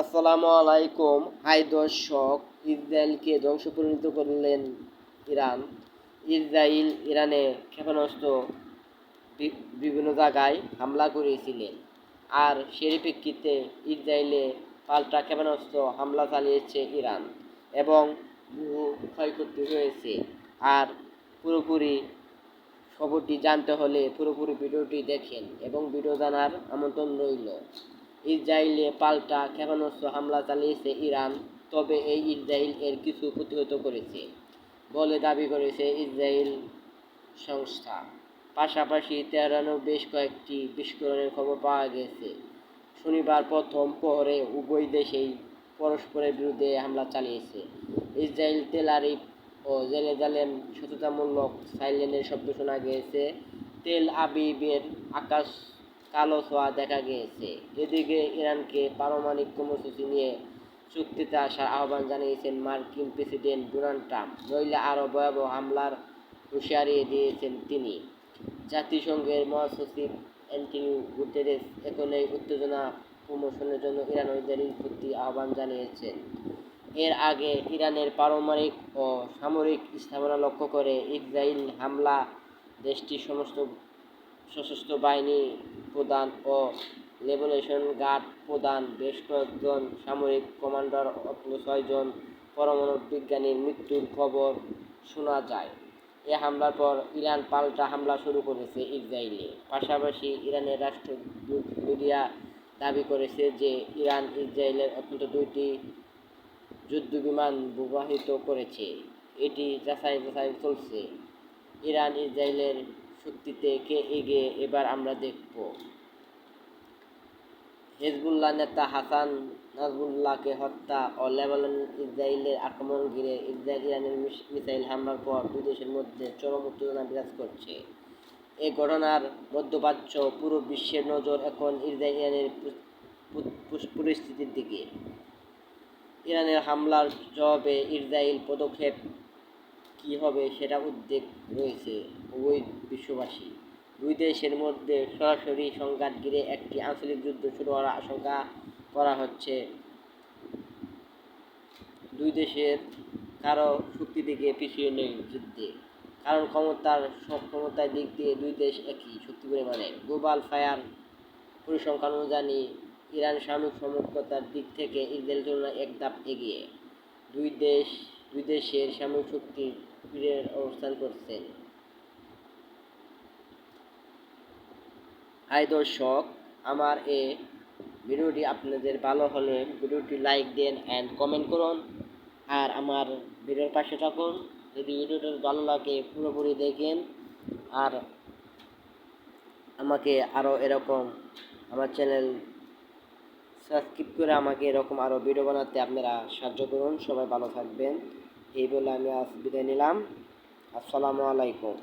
আসসালামু আলাইকুম। হাই দর্শক, ইসরায়েলকে ধ্বংস পরিণত করলেন ইরান। ইসরায়েল ইরানে ক্ষেপণাস্ত্র বিভিন্ন জায়গায় হামলা করেছিলেন। আর সেই প্রেক্ষিতে ইসরায়েলে পাল্টা ক্ষেপণাস্ত্র হামলা চালিয়েছে ইরান এবং বহু ক্ষয়ক্ষতি হয়েছে। আর পুরোপুরি খবরটি জানতে হলে পুরোপুরি ভিডিওটি দেখেন এবং ভিডিও জানার আমন্ত্রণ রইল। ইসরায়েলে পাল্টা ক্ষেপণাস্ত্র হামলা চালিয়েছে ইরান, তবে এই ইসরায়েল এর কিছু প্রতিহত করেছে বলে দাবি করেছে ইসরায়েল সংস্থা। পাশাপাশি তেহরানেও বেশ কয়েকটি বিস্ফোরণের খবর পাওয়া গেছে। শনিবার প্রথম প্রহরে উভয় দেশেই পরস্পরের বিরুদ্ধে হামলা চালিয়েছে। ইসরায়েল, তেল আরিফ ও জেরুজালেম সচেতনমূলক সাইলেনের শব্দ শোনা গিয়েছে তেল আবিবের আকাশ কালো দেখা গিয়েছে। এদিকে ইরানকে পারমাণবিক কর্মসূচি নিয়ে চুক্তিতে আসার আহ্বান জানিয়েছেন মার্কিন প্রেসিডেন্ট ডোনাল্ড ট্রাম্প। নইলে আরও ভয়াবহ হামলার হুঁশিয়ারি দিয়েছেন তিনি। জাতিসংঘের মহাসচিব অ্যান্টনিও গুতেরেস এখন এই উত্তেজনা প্রমোশনের জন্য ইরান ও ইসরায়েলের প্রতি আহ্বান জানিয়েছেন। এর আগে ইরানের পারমাণবিক ও সামরিক স্থাপনা লক্ষ্য করে ইসরায়েল হামলা দেশটির সমস্ত সশস্ত্র বাহিনী প্রধান ও লেবলেশন গার্ড প্রধান বেশ কয়েকজন সামরিক কমান্ডার অন্তত ছয়জন পরমাণু বিজ্ঞানীর মৃত্যুর খবর শোনা যায়। এ হামলার পর ইরান পাল্টা হামলা শুরু করেছে ইসরায়েলে। পাশাপাশি ইরানের রাষ্ট্রদূত মিডিয়া দাবি করেছে যে ইরান ইসরায়েলের অত্যন্ত দুইটি যুদ্ধবিমান প্রবাহিত করেছে। এটি যাচাই বাছাই চলছে। ইরান ইসরায়েলের শক্তিতে কে এগিয়ে এবার আমরা দেখব। হেজবুল্লাহ নেতা হাসান নাজবুল্লাহকে হত্যা ও লেবানন ইসরায়েলের আক্রমণ ঘিরে ইসরায়েল ইরানের মিসাইল হামলার পর দুই দেশের মধ্যে চরম উত্তেজনা বিরাজ করছে। এই ঘটনার মধ্যপ্রাচ্য পুরো বিশ্বের নজর এখন ইসরায়েল ইরানের পরিস্থিতির দিকে। ইরানের হামলার জবাবে ইসরায়েল পদক্ষেপ কী হবে সেটা উদ্বেগ রয়েছে উভয় বিশ্ববাসী। দুই দেশের মধ্যে সরাসরি সংঘাত ঘিরে একটি আঞ্চলিক যুদ্ধ শুরু হওয়ার আশঙ্কা করা হচ্ছে। দুই দেশের কারও শক্তি দিকে পিছিয়ে নেই যুদ্ধে। কারণ ক্ষমতার সক্ষমতার দিক দিয়ে দুই দেশ একই শক্তি পরিমাণে। গ্লোবাল ফায়ার পরিসংখ্যান অনুযায়ী ইরান সামরিক সমর্থতার দিক থেকে ইসরায়েল তুলনায় এক ধাপ এগিয়ে। দুই দেশ দুই দেশের সামরিক শক্তির পীড়ের অবস্থান করছেন। হাই দর্শক, আমার এ ভিডিওটি আপনাদের ভালো হলে ভিডিওটি লাইক দেন অ্যান্ড কমেন্ট করুন। আর আমার ভিডিওর পাশে থাকুন, যদি ভিডিওটা ভালো লাগে পুরোপুরি দেখেন। আর আমাকে আরও এরকম আমার চ্যানেল সাবস্ক্রাইব করে আমাকে এরকম আরও ভিডিও বানাতে আপনারা সাহায্য করুন। সবাই ভালো থাকবেন। এই বলে আমি আজ বিদায় নিলাম। আসসালামু আলাইকুম।